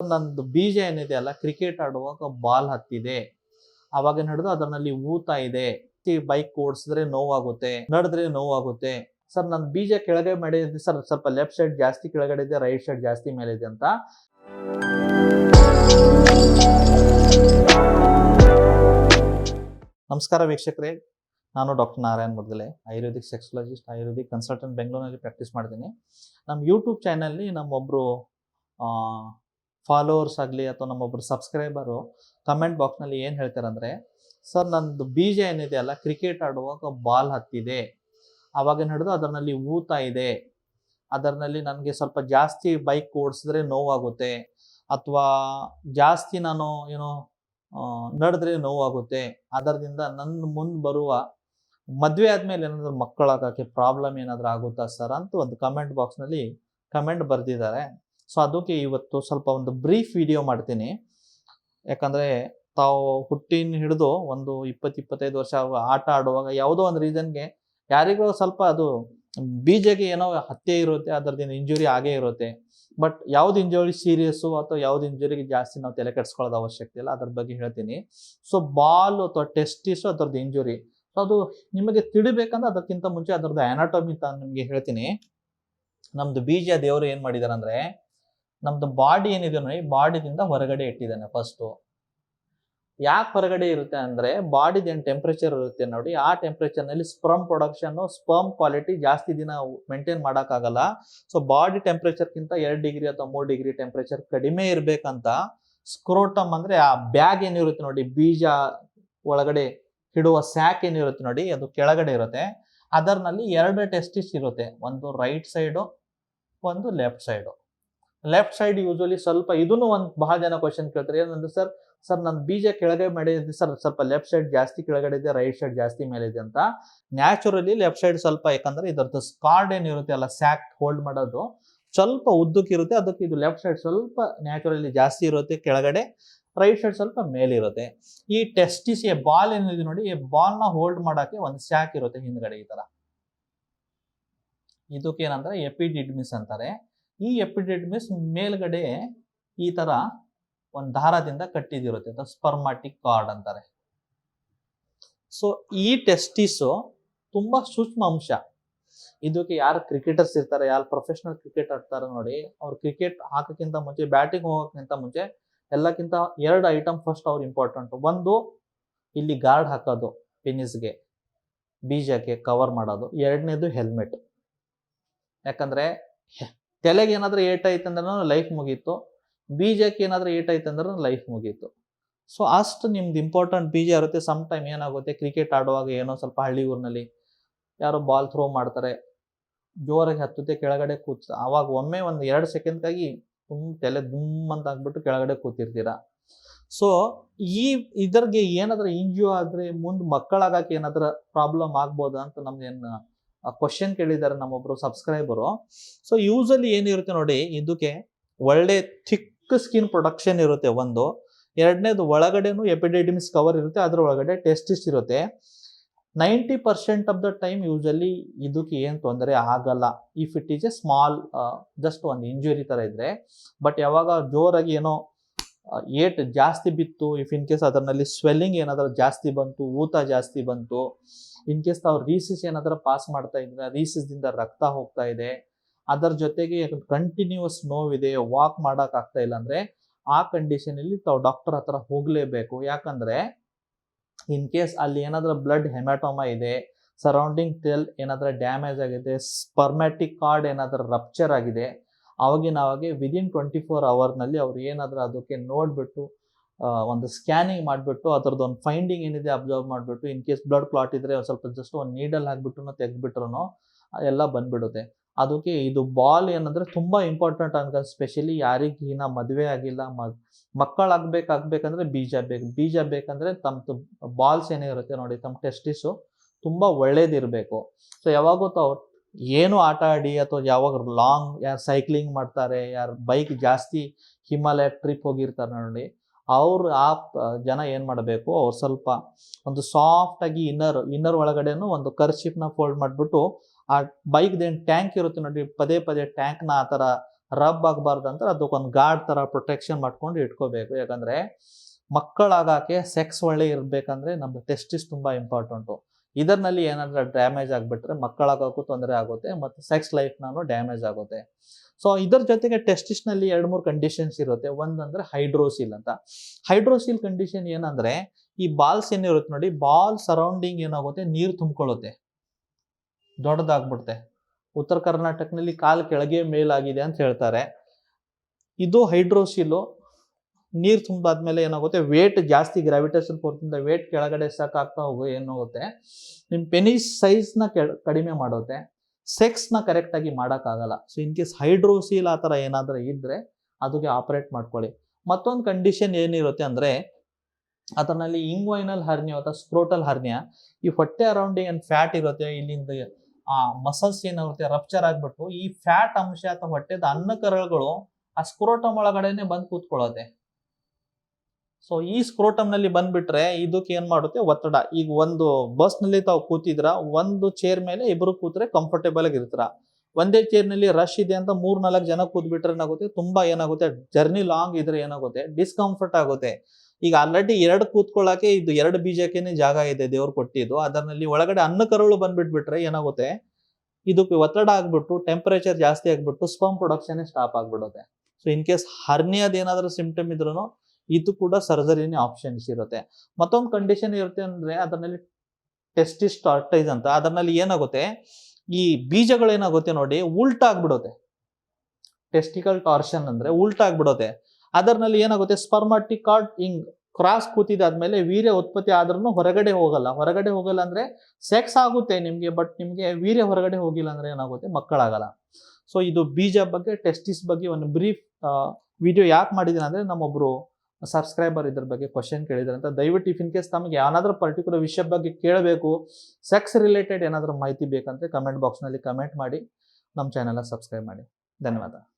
ನಂದು ಬೀಜ ಏನಿದೆ ಅಲ್ಲ ಕ್ರಿಕೆಟ್ ಆಡುವಾಗ ಬಾಲ್ ಹತ್ತಿದೆ. ಅವಾಗ ನಡೆದು ಅದರಲ್ಲಿ ಊತ ಇದೆ. ಬೈಕ್ ಓಡಿಸಿದ್ರೆ ನೋವಾಗುತ್ತೆ, ನಡೆದ್ರೆ ನೋವಾಗುತ್ತೆ. ಸರ್ ನನ್ನ ಬೀಜ ಕೆಳಗೆ ಮಾಡಿದೆ ಸರ್, ಸ್ವಲ್ಪ ಲೆಫ್ಟ್ ಸೈಡ್ ಜಾಸ್ತಿ ಕೆಳಗಡೆ ಇದೆ ರೈಟ್ ಸೈಡ್ ಜಾಸ್ತಿ ಮೇಲೆ ಇದೆ ಅಂತ. ನಮಸ್ಕಾರ ವೀಕ್ಷಕರೇ. ನಾನು doctor Narayan Mudgale, ayurvedic sexologist, ayurvedic consultant ಬೆಂಗಳೂರಿನಲ್ಲಿ ಪ್ರಾಕ್ಟೀಸ್ ಮಾಡ್ತೀನಿ. ನಮ್ಮ ಯೂಟ್ಯೂಬ್ ಚಾನಲ್ಲಿ ನಮ್ಮೊಬ್ಬರು ಫಾಲೋವರ್ಸ್ ಆಗಲಿ ಅಥವಾ ನಮ್ಮೊಬ್ಬರು ಸಬ್ಸ್ಕ್ರೈಬರು ಕಮೆಂಟ್ ಬಾಕ್ಸ್ನಲ್ಲಿ ಏನು ಹೇಳ್ತಾರೆ ಅಂದರೆ ಸರ್ ನಂದು ಬೀಜ ಏನಿದೆ ಅಲ್ಲ ಕ್ರಿಕೆಟ್ ಆಡುವಾಗ ಬಾಲ್ ಹತ್ತಿದೆ. ಅವಾಗ ಹಿಡಿದು ಅದರಲ್ಲಿ ಊತ ಇದೆ. ಅದರಲ್ಲಿ ನನಗೆ ಸ್ವಲ್ಪ ಜಾಸ್ತಿ ಬೈಕ್ ಓಡಿಸಿದ್ರೆ ನೋವಾಗುತ್ತೆ. ಅಥವಾ ಜಾಸ್ತಿ ನಾನು ಏನೋ ನಡೆದ್ರೆ ನೋವಾಗುತ್ತೆ. ಅದರಿಂದ ನನ್ನ ಮುಂದೆ ಬರುವ ಮದುವೆ ಆದಮೇಲೆ ಏನಾದರೂ ಮಕ್ಕಳಾಗೋಕ್ಕೆ ಪ್ರಾಬ್ಲಮ್ ಏನಾದರೂ ಆಗುತ್ತಾ ಸರ್ ಅಂತ ಒಂದು ಕಮೆಂಟ್ ಬಾಕ್ಸ್ನಲ್ಲಿ ಕಮೆಂಟ್ ಬರೆದಿದ್ದಾರೆ. ಸೊ ಅದಕ್ಕೆ ಇವತ್ತು ಸ್ವಲ್ಪ ಒಂದು ಬ್ರೀಫ್ ವಿಡಿಯೋ ಮಾಡ್ತೀನಿ. ಯಾಕಂದರೆ ತಾವು ಹುಟ್ಟಿನ ಹಿಡಿದು ಒಂದು ಇಪ್ಪತ್ತು ಇಪ್ಪತ್ತೈದು ವರ್ಷ ಆಟ ಆಡುವಾಗ ಯಾವುದೋ ಒಂದು ರೀಸನ್ಗೆ ಯಾರಿಗೋ ಸ್ವಲ್ಪ ಅದು ಬೀಜಗೆ ಏನೋ ಹತ್ಯೆ ಇರುತ್ತೆ ಅದರದ್ದು ಇಂಜುರಿ ಆಗೇ ಇರುತ್ತೆ. ಬಟ್ ಯಾವ್ದು ಇಂಜುರಿ ಸೀರಿಯಸ್ಸು ಅಥವಾ ಯಾವ್ದು ಇಂಜುರಿಗೆ ಜಾಸ್ತಿ ನಾವು ತಲೆ ಕೆಡಿಸ್ಕೊಳ್ಳೋದು ಅವಶ್ಯಕತೆ ಇಲ್ಲ, ಅದ್ರ ಬಗ್ಗೆ ಹೇಳ್ತೀನಿ. ಸೊ ಬಾಲ್ ಅಥವಾ ಟೆಸ್ಟಿಸ್ ಅದರದ್ದು ಇಂಜುರಿ ಸೊ ಅದು ನಿಮಗೆ ತಿಳಿಬೇಕಂದ್ರೆ ಅದಕ್ಕಿಂತ ಮುಂಚೆ ಅದರದ್ದು ಅನಾಟಮಿ ಅಂತ ನಿಮಗೆ ಹೇಳ್ತೀನಿ. ನಮ್ದು ಬೀಜ ದೇವರು ಏನು ಮಾಡಿದಾರೆ ಅಂದ್ರೆ ನಮ್ದು ಬಾಡಿ ಏನಿದೆ ನೋಡಿ ಬಾಡಿದಿಂದ ಹೊರಗಡೆ ಇಟ್ಟಿದ್ದಾನೆ ಫಸ್ಟು ಯಾಕೆ ಹೊರಗಡೆ ಇರುತ್ತೆ ಅಂದ್ರೆ ಬಾಡಿದ ಏನು ಟೆಂಪ್ರೇಚರ್ ಇರುತ್ತೆ ನೋಡಿ, ಆ ಟೆಂಪ್ರೇಚರ್ನಲ್ಲಿ ಸ್ಪರ್ಮ್ ಪ್ರೊಡಕ್ಷನ್ ಸ್ಪರ್ಮ್ ಕ್ವಾಲಿಟಿ ಜಾಸ್ತಿ ದಿನ ಮೇಂಟೈನ್ ಮಾಡೋಕ್ಕಾಗಲ್ಲ. ಸೊ ಬಾಡಿ ಟೆಂಪ್ರೇಚರ್ಗಿಂತ ಎರಡು ಡಿಗ್ರಿ ಅಥವಾ ಮೂರು ಡಿಗ್ರಿ ಟೆಂಪ್ರೇಚರ್ ಕಡಿಮೆ ಇರಬೇಕಂತ ಸ್ಕ್ರೋಟಮ್ ಅಂದ್ರೆ ಆ ಬ್ಯಾಗ್ ಏನಿರುತ್ತೆ ನೋಡಿ, ಬೀಜ ಒಳಗಡೆ ಇಡುವ ಸ್ಯಾಕ್ ಏನಿರುತ್ತೆ ನೋಡಿ, ಅದು ಕೆಳಗಡೆ ಇರುತ್ತೆ. ಅದರ್ನಲ್ಲಿ ಎರಡು ಟೆಸ್ಟಿಸ್ ಇರುತ್ತೆ, ಒಂದು ರೈಟ್ ಸೈಡು ಒಂದು left side left side usually ಸ್ವಲ್ಪ ಇದನ್ನು ಒಂದು ಬಹಳ ಜನ ಕ್ವಶನ್ ಕೇಳ್ತಾರೆ. ಏನಂದ್ರೆ ಸರ್ ಸರ್ ನನ್ನ ಬೀಜ ಕೆಳಗೆ ಮಾಡಿದೆ ಸರ್, ಸ್ವಲ್ಪ ಲೆಫ್ಟ್ ಸೈಡ್ ಜಾಸ್ತಿ ಕೆಳಗಡೆ ಇದೆ, ರೈಟ್ ಸೈಡ್ ಜಾಸ್ತಿ ಮೇಲೆ ಇದೆ ಅಂತ. ನ್ಯಾಚುರಲಿ ಲೆಫ್ಟ್ ಸೈಡ್ ಸ್ವಲ್ಪ ಯಾಕಂದ್ರೆ ಇದರದ್ದು ಸ್ಕಾರ್ಡ್ ಏನಿರುತ್ತೆ ಅಲ್ಲ, ಸ್ಯಾಕ್ ಹೋಲ್ಡ್ ಮಾಡೋದು ಸ್ವಲ್ಪ ಉದ್ದಕ್ಕಿರುತ್ತೆ ಅದಕ್ಕೆ ಇದು ಲೆಫ್ಟ್ ಸೈಡ್ ಸ್ವಲ್ಪ ನ್ಯಾಚುರಲಿ ಜಾಸ್ತಿ ಇರುತ್ತೆ, ಕೆಳಗಡೆ ರೈಟ್ ಸೈಡ್ ಸ್ವಲ್ಪ ಮೇಲಿರುತ್ತೆ ಈ ಟೆಸ್ಟಿಸ್ ಎ ಬಾಲ್ ಏನಿದೆ ನೋಡಿ, ಈ ಬಾಲ್ನ ಹೋಲ್ಡ್ ಮಾಡೋಕ್ಕೆ ಒಂದು ಸ್ಯಾಕ್ ಇರುತ್ತೆ ಹಿಂದ್ಗಡೆ ಈ ತರ. ಇದಕ್ಕೆ ಏನಂದ್ರೆ ಎಪಿಡಿಡ್ಮಿಸ್ ಅಂತಾರೆ. ಈ ಎಪಿಡಿಡ್ಮಿಸ್ ಮೇಲ್ಗಡೆ ಈ ತರ ಒಂದು ದಾರದಿಂದ ಕಟ್ಟಿದಿರುತ್ತೆ, ಅಂತ ಸ್ಪರ್ಮಾಟಿಕ್ ಕಾರ್ಡ್ ಅಂತಾರೆ. ಸೊ ಈ ಟೆಸ್ಟಿಸು ತುಂಬಾ ಸೂಕ್ಷ್ಮ ಅಂಶ. ಇದಕ್ಕೆ ಯಾರು ಕ್ರಿಕೆಟರ್ಸ್ ಇರ್ತಾರೆ, ಯಾರು ಪ್ರೊಫೆಷನಲ್ ಕ್ರಿಕೆಟ್ ಆಡ್ತಾರೆ ನೋಡಿ, ಅವ್ರು ಕ್ರಿಕೆಟ್ ಹಾಕೋಕ್ಕಿಂತ ಮುಂಚೆ ಬ್ಯಾಟಿಂಗ್ ಹೋಗೋಕ್ಕಿಂತ ಮುಂಚೆ ಎಲ್ಲಕ್ಕಿಂತ ಎರಡು ಐಟಮ್ ಫಸ್ಟ್ ಅವ್ರು ಇಂಪಾರ್ಟೆಂಟ್ ಒಂದು ಇಲ್ಲಿ ಗಾರ್ಡ್ ಹಾಕೋದು ಪೆನಿಸ್ಗೆ ಬೀಜಕ್ಕೆ ಕವರ್ ಮಾಡೋದು. ಎರಡನೇದು ಹೆಲ್ಮೆಟ್ ಯಾಕಂದ್ರೆ ತಲೆಗೆ ಏನಾದರೂ ಏಟ್ ಐತೆ ಅಂದ್ರೆ ಲೈಫ್ ಮುಗೀತು. ಬೀಜಕ್ಕೆ ಏನಾದರೂ ಏಟ್ ಆಯ್ತು ಅಂದ್ರೆ ಲೈಫ್ ಮುಗೀತು. ಸೊ ಅಷ್ಟು ನಿಮ್ದು ಇಂಪಾರ್ಟೆಂಟ್ ಬೀಜ ಇರುತ್ತೆ. ಸಮ್ ಟೈಮ್ ಏನಾಗುತ್ತೆ? ಕ್ರಿಕೆಟ್ ಆಡುವಾಗ ಏನೋ ಸ್ವಲ್ಪ ಹಳ್ಳಿ ಊರಿನಲ್ಲಿ ಯಾರೋ ಬಾಲ್ ಥ್ರೋ ಮಾಡ್ತಾರೆ. ಜೋರಾಗಿ ಹತ್ತುತ್ತೆ, ಕೆಳಗಡೆ ಕೂತ್ ಅವಾಗ ಒಮ್ಮೆ ಒಂದು ಎರಡು ಸೆಕೆಂಡ್ಗಾಗಿ ತುಂಬ ತಲೆ ದುಮ್ ಅಂತ ಆಗ್ಬಿಟ್ಟು ಕೆಳಗಡೆ ಕೂತಿರ್ತೀರ? ಸೊ ಈ ಇದ್ರಿಗೆ ಏನಾದ್ರೂ ಇಂಜು ಆದ್ರೆ, ಮುಂದೆ ಮಕ್ಕಳಾಗಕ್ಕೆ ಏನಾದರೂ ಪ್ರಾಬ್ಲಮ್ ಆಗ್ಬೋದಾ ಅಂತ ನಮ್ದು ಏನು ಕ್ವಶನ್ ಕೇಳಿದ್ದಾರೆ ನಮ್ಮೊಬ್ರು ಸಬ್ಸ್ಕ್ರೈಬರು ಸೊ ಯೂಸಲಿ ಏನಿರುತ್ತೆ ನೋಡಿ, ಇದಕ್ಕೆ ಒಳ್ಳೆ ಥಿಕ್ ಸ್ಕಿನ್ ಪ್ರೊಡಕ್ಷನ್ ಇರುತ್ತೆ ಒಂದು. ಎರಡನೇದು ಒಳಗಡೆನೂ ಎಪಿಡೆಡಿಮಿಸ್ ಕವರ್ ಇರುತ್ತೆ, ಅದ್ರ ಒಳಗಡೆ ಟೆಸ್ಟಿಸ್ ಇರುತ್ತೆ. Ninety percent of the time usually ಇದಕ್ಕೆ ಏನು ತೊಂದರೆ ಆಗಲ್ಲ. If it is a small just ಒಂದು ಇಂಜುರಿ ಥರ ಇದ್ರೆ. ಬಟ್ ಯಾವಾಗ ಜೋರಾಗಿ ಏನೋ ಏಟ್ ಜಾಸ್ತಿ ಬಿತ್ತು. ಇಫ್ ಇನ್ ಕೇಸ್ ಅದರಲ್ಲಿ ಸ್ವೆಲ್ಲಿಂಗ್ ಏನಾದರೂ ಜಾಸ್ತಿ ಬಂತು, ಊತ ಜಾಸ್ತಿ ಬಂತು ಇನ್ ಕೇಸ್ ತಾವು ರೀಸಿಸ್ ಏನಾದರೂ ಪಾಸ್ ಮಾಡ್ತಾ ಇದ್ರೆ ರೀಸಿಸ್ದಿಂದ ರಕ್ತ ಹೋಗ್ತಾ ಇದೆ. ಅದರ ಜೊತೆಗೆ ಕಂಟಿನ್ಯೂಸ್ ನೋವಿದೆ ವಾಕ್ ಮಾಡೋಕ್ಕಾಗ್ತಾ ಇಲ್ಲ ಅಂದರೆ ಆ ಕಂಡೀಷನಲ್ಲಿ ತಾವು ಡಾಕ್ಟರ್ ಹತ್ರ ಹೋಗಲೇಬೇಕು. ಯಾಕಂದರೆ ಇನ್ ಕೇಸ್ ಅಲ್ಲಿ ಏನಾದರೂ ಬ್ಲಡ್ ಹೆಮ್ಯಾಟೊಮಾ ಇದೆ ಸರೌಂಡಿಂಗ್ ಟೆಲ್ ಏನಾದರೂ ಡ್ಯಾಮೇಜ್ ಆಗಿದೆ ಸ್ಪರ್ಮ್ಯಾಟಿಕ್ ಕಾರ್ಡ್ ಏನಾದರೂ ರಪ್ಚರ್ ಆಗಿದೆ ಅವಾಗಿನ ಅವಾಗೆ ವಿದಿನ್ ಟ್ವೆಂಟಿ ಫೋರ್ ಅವರ್ನಲ್ಲಿ ಅವ್ರು ಏನಾದರೂ ಅದಕ್ಕೆ ನೋಡಿಬಿಟ್ಟು ಒಂದು ಸ್ಕ್ಯಾನಿಂಗ್ ಮಾಡಿಬಿಟ್ಟು ಅದ್ರದ್ದು ಒಂದು ಫೈಂಡಿಂಗ್ ಏನಿದೆ ಅಬ್ಸರ್ವ್ ಮಾಡಿಬಿಟ್ಟು ಇನ್ ಕೇಸ್ ಬ್ಲಡ್ ಕ್ಲಾಟ್ ಇದ್ದರೆ ಒಂದು ಸ್ವಲ್ಪ ಜಸ್ಟ್ ಒಂದು ನೀಡಲ್ ಹಾಕ್ಬಿಟ್ಟು ತೆಗೆದ್ಬಿಟ್ರು ಎಲ್ಲ ಬಂದ್ಬಿಡುತ್ತೆ. ಅದಕ್ಕೆ ಇದು ಬಾಲ್ ಏನಂದರೆ ತುಂಬ ಇಂಪಾರ್ಟೆಂಟ್ ಅಂತ ಸ್ಪೆಷಲಿ ಯಾರಿಗೆ ಇನ್ನ ಮದುವೆ ಆಗಿಲ್ಲ ಮಕ್ಕಳಾಗಬೇಕಾಗಬೇಕಂದ್ರೆ ಬೀಜ ಬೇಕು. ಬೀಜ ಬೇಕಂದರೆ ತಮ್ಮ ಬಾಲ್ಸ್ ಏನಿರುತ್ತೆ ನೋಡಿ ತಮ್ಮ ಟೆಸ್ಟಿಸು ತುಂಬ ಒಳ್ಳೇದಿರಬೇಕು. ಸೊ ಯಾವಾಗೂ ತಾವು ಏನು ಆಟ ಆಡಿ ಅಥವಾ ಯಾವಾಗ ಲಾಂಗ್ ಯಾರು ಸೈಕ್ಲಿಂಗ್ ಮಾಡ್ತಾರೆ, ಯಾರು ಬೈಕ್ ಜಾಸ್ತಿ ಹಿಮಾಲಯ ಟ್ರಿಪ್ ಹೋಗಿರ್ತಾರೆ ನೋಡಿ ಅವ್ರು ಆ ಜನ ಏನ್ ಮಾಡಬೇಕು, ಅವ್ರು ಸ್ವಲ್ಪ ಒಂದು ಸಾಫ್ಟ್ ಆಗಿ ಇನ್ನರ್ ಇನ್ನರ್ ಒಳಗಡೆನು ಒಂದು ಕರ್ಶಿಪ್ನ ಫೋಲ್ಡ್ ಮಾಡಿಬಿಟ್ಟು ಆ ಬೈಕ್ದೇನು ಟ್ಯಾಂಕ್ ಇರುತ್ತೆ ನೋಡಿ ಪದೇ ಪದೇ ಟ್ಯಾಂಕ್ನ ಆ ಥರ ರಬ್ ಆಗಬಾರ್ದು ಅಂತ ಅದಕ್ಕೊಂದು ಗಾರ್ಡ್ ಥರ ಪ್ರೊಟೆಕ್ಷನ್ ಮಾಡ್ಕೊಂಡು ಇಟ್ಕೋಬೇಕು. ಯಾಕಂದರೆ ಮಕ್ಕಳಾಗಕ್ಕೆ ಸೆಕ್ಸ್ ಒಳ್ಳೆ ಇರಬೇಕಂದ್ರೆ ನಮ್ದು ಟೆಸ್ಟಿಸ್ ತುಂಬ ಇಂಪಾರ್ಟೆಂಟು ಇದರಲ್ಲಿ ಏನಾದರೂ ಡ್ಯಾಮೇಜ್ ಆಗಿಬಿಟ್ರೆ ಮಕ್ಕಳಾಗೋಕ್ಕೂ ತೊಂದರೆ ಆಗುತ್ತೆ ಮತ್ತು ಸೆಕ್ಸ್ ಲೈಫ್ನೂ ಡ್ಯಾಮೇಜ್ ಆಗುತ್ತೆ. ಸೊ ಇದರ ಜೊತೆಗೆ ಟೆಸ್ಟಿಸ್ನಲ್ಲಿ ಎರಡು ಮೂರು ಕಂಡೀಷನ್ಸ್ ಇರುತ್ತೆ. ಒಂದಂದ್ರೆ ಹೈಡ್ರೋಸಿಲ್ ಅಂತ. ಹೈಡ್ರೋಸಿಲ್ ಕಂಡೀಷನ್ ಏನಂದ್ರೆ ಈ ಬಾಲ್ಸ್ ಏನಿರುತ್ತೆ ನೋಡಿ ಬಾಲ್ ಸರೌಂಡಿಂಗ್ ಏನಾಗುತ್ತೆ, ನೀರು ತುಂಬಿಕೊಳ್ಳುತ್ತೆ. ದೊಡ್ಡದಾಗ್ಬಿಡುತ್ತೆ. ಉತ್ತರ ಕರ್ನಾಟಕನಲ್ಲಿ ಕಾಲು ಕೆಳಗೆ ಮೇಲಾಗಿದೆ ಅಂತ ಹೇಳ್ತಾರೆ. ಇದು ಹೈಡ್ರೋಸಿಲು ನೀರು ತುಂಬಾದ್ಮೇಲೆ ಏನಾಗುತ್ತೆ? ವೇಟ್ ಜಾಸ್ತಿ ಗ್ರಾವಿಟೇಷನ್ ಫೋರ್ಸಿಂದ ವೇಟ್ ಕೆಳಗಡೆ ಸಾಕಾಗ್ತಾ ಹೋಗೋ ಏನಾಗುತ್ತೆ ನಿಮ್ಮ ಪೆನಿಸ್ ಸೈಜ್ನ ಕಡಿಮೆ ಮಾಡುತ್ತೆ. ಸೆಕ್ಸ್ನ ಕರೆಕ್ಟಾಗಿ ಮಾಡೋಕ್ಕಾಗಲ್ಲ. ಸೊ ಇನ್ ಕೇಸ್ ಹೈಡ್ರೋಸೀಲ್ ಆ ಥರ ಏನಾದರೂ ಇದ್ದರೆ ಅದಕ್ಕೆ ಆಪರೇಟ್ ಮಾಡ್ಕೊಳ್ಳಿ. ಮತ್ತೊಂದು ಕಂಡೀಷನ್ ಏನಿರುತ್ತೆ ಅಂದರೆ, ಅದರಲ್ಲಿ ಇಂಗ್ವೈನಲ್ ಹರ್ನಿಯ ಅಥವಾ ಸ್ಕ್ರೋಟಲ್ ಹರ್ನಿಯ ಈ ಹೊಟ್ಟೆ ಅರೌಂಡಿಂಗ್ ಏನು ಫ್ಯಾಟ್ ಇರುತ್ತೆ, ಇಲ್ಲಿಂದ, ಆ ಮಸಲ್ಸ್ ಏನಾಗುತ್ತೆ ರಪ್ಚರ್ ಆಗಿಬಿಟ್ಟು ಈ ಫ್ಯಾಟ್ ಅಂಶ ಅಥವಾ ಹೊಟ್ಟೆದ ಅನ್ನಕರಳುಗಳು ಆ ಸ್ಕ್ರೋಟಮ್ ಒಳಗಡೆನೆ ಬಂದು ಕೂತ್ಕೊಳ್ಳುತ್ತೆ. ಸೊ ಈ ಸ್ಕ್ರೋಟಮ್ನಲ್ಲಿ ಬಂದ್ಬಿಟ್ರೆ ಇದಕ್ಕೆ ಏನ್ ಮಾಡುತ್ತೆ? ಒತ್ತಡ. ಈಗ ಒಂದು ಬಸ್ನಲ್ಲಿ ತಾವು ಕೂತಿದ್ರ ಒಂದು ಚೇರ್ ಮೇಲೆ ಇಬ್ಬರು ಕೂತ್ರೆ ಕಂಫರ್ಟೇಬಲ್ ಆಗಿ ಇರ್ತೀರ? ಒಂದೇ ಚೇರ್ನಲ್ಲಿ ರಶ್ ಇದೆ ಅಂತ ಮೂರ್ ನಾಲ್ಕು ಜನ ಕೂತ್ಬಿಟ್ರೆ ಏನಾಗುತ್ತೆ? ತುಂಬಾ ಏನಾಗುತ್ತೆ? ಜರ್ನಿ ಲಾಂಗ್ ಇದ್ರೆ ಏನಾಗುತ್ತೆ? ಡಿಸ್ಕಂಫರ್ಟ್ ಆಗುತ್ತೆ. ಈಗ ಆಲ್ರೆಡಿ ಎರಡು ಕೂತ್ಕೊಳ್ಳಕ್ಕೆ ಇದು ಎರಡು ಬೀಜಕ್ಕೇನೆ ಜಾಗ ಇದೆ ದೇವ್ರು ಕೊಟ್ಟಿದ್ದು. ಅದರಲ್ಲಿ ಒಳಗಡೆ ಅನ್ನ ಕರುಳು ಬಂದ್ಬಿಟ್ಬಿಟ್ರೆ ಏನಾಗುತ್ತೆ? ಇದಕ್ಕೆ ಒತ್ತಡ ಆಗ್ಬಿಟ್ಟು ಟೆಂಪರೇಚರ್ ಜಾಸ್ತಿ ಆಗ್ಬಿಟ್ಟು ಸ್ಪಮ್ ಪ್ರೊಡಕ್ಷನ್ ಸ್ಟಾಪ್ ಆಗ್ಬಿಡುತ್ತೆ. ಸೊ ಇನ್ ಕೇಸ್ ಹರ್ನಿಯಾದ ಏನಾದರೂ ಸಿಂಪ್ಟಮ್ ಇದ್ರೂ ಇದು ಕೂಡ ಸರ್ಜರಿನೇ ಆಪ್ಷನ್ಸ್ ಇರುತ್ತೆ. ಮತ್ತೊಂದು ಕಂಡೀಷನ್ ಇರುತ್ತೆ ಅಂದ್ರೆ ಅದರಲ್ಲಿ ಟೆಸ್ಟಿಸ್ ಟಾರ್ಟೈಸ್ ಅಂತ. ಅದರಲ್ಲಿ ಏನಾಗುತ್ತೆ? ಈ ಬೀಜಗಳು ಏನಾಗುತ್ತೆ ನೋಡಿ, ಉಲ್ಟಾ ಆಗ್ಬಿಡುತ್ತೆ. ಟೆಸ್ಟಿಕಲ್ ಟಾರ್ಷನ್ ಅಂದ್ರೆ ಉಲ್ಟಾ ಆಗ್ಬಿಡುತ್ತೆ. ಅದರಲ್ಲಿ ಏನಾಗುತ್ತೆ? ಸ್ಪರ್ಮಾಟಿಕ್ ಕಾರ್ಡ್ ಹಿಂಗ್ ಕ್ರಾಸ್ ಕೂತಿದಾದ್ಮೇಲೆ ವೀರ್ಯ ಉತ್ಪತ್ತಿ ಆದ್ರೂ ಹೊರಗಡೆ ಹೋಗಲ್ಲ. ಹೊರಗಡೆ ಹೋಗಲ್ಲ ಅಂದ್ರೆ ಸೆಕ್ಸ್ ಆಗುತ್ತೆ ನಿಮಗೆ ಬಟ್ ನಿಮಗೆ ವೀರ್ಯ ಹೊರಗಡೆ ಹೋಗಿಲ್ಲ ಅಂದ್ರೆ ಏನಾಗುತ್ತೆ? ಮಕ್ಕಳಾಗಲ್ಲ. ಸೊ ಇದು ಬೀಜ ಬಗ್ಗೆ ಟೆಸ್ಟಿಸ್ ಬಗ್ಗೆ ಒಂದು ಬ್ರೀಫ್ ವಿಡಿಯೋ ಯಾಕೆ ಮಾಡಿದ್ದೀನಿ ಅಂದ್ರೆ ನಮ್ಮೊಬ್ರು ಸಬ್ಸ್ಕ್ರೈಬರ್ ಇದ್ರ ಬಗ್ಗೆ ಕ್ವಶನ್ ಕೇಳಿದ್ರೆ ಅಂತ ದಯವಿಟ್ಟು ಇಫ್ ಇನ್ ಕೇಸ್ ತಮಗೆ ಏನಾದರೂ ಪರ್ಟಿಕ್ಯುಲರ್ ವಿಷಯ ಬಗ್ಗೆ ಕೇಳಬೇಕು ಸೆಕ್ಸ್ ರಿಲೇಟೆಡ್ ಏನಾದರೂ ಮಾಹಿತಿ ಬೇಕಂದರೆ ಕಮೆಂಟ್ ಬಾಕ್ಸ್ನಲ್ಲಿ ಕಮೆಂಟ್ ಮಾಡಿ ನಮ್ಮ ಚಾನೆಲ್ನ ಸಬ್ಸ್ಕ್ರೈಬ್ ಮಾಡಿ. ಧನ್ಯವಾದ.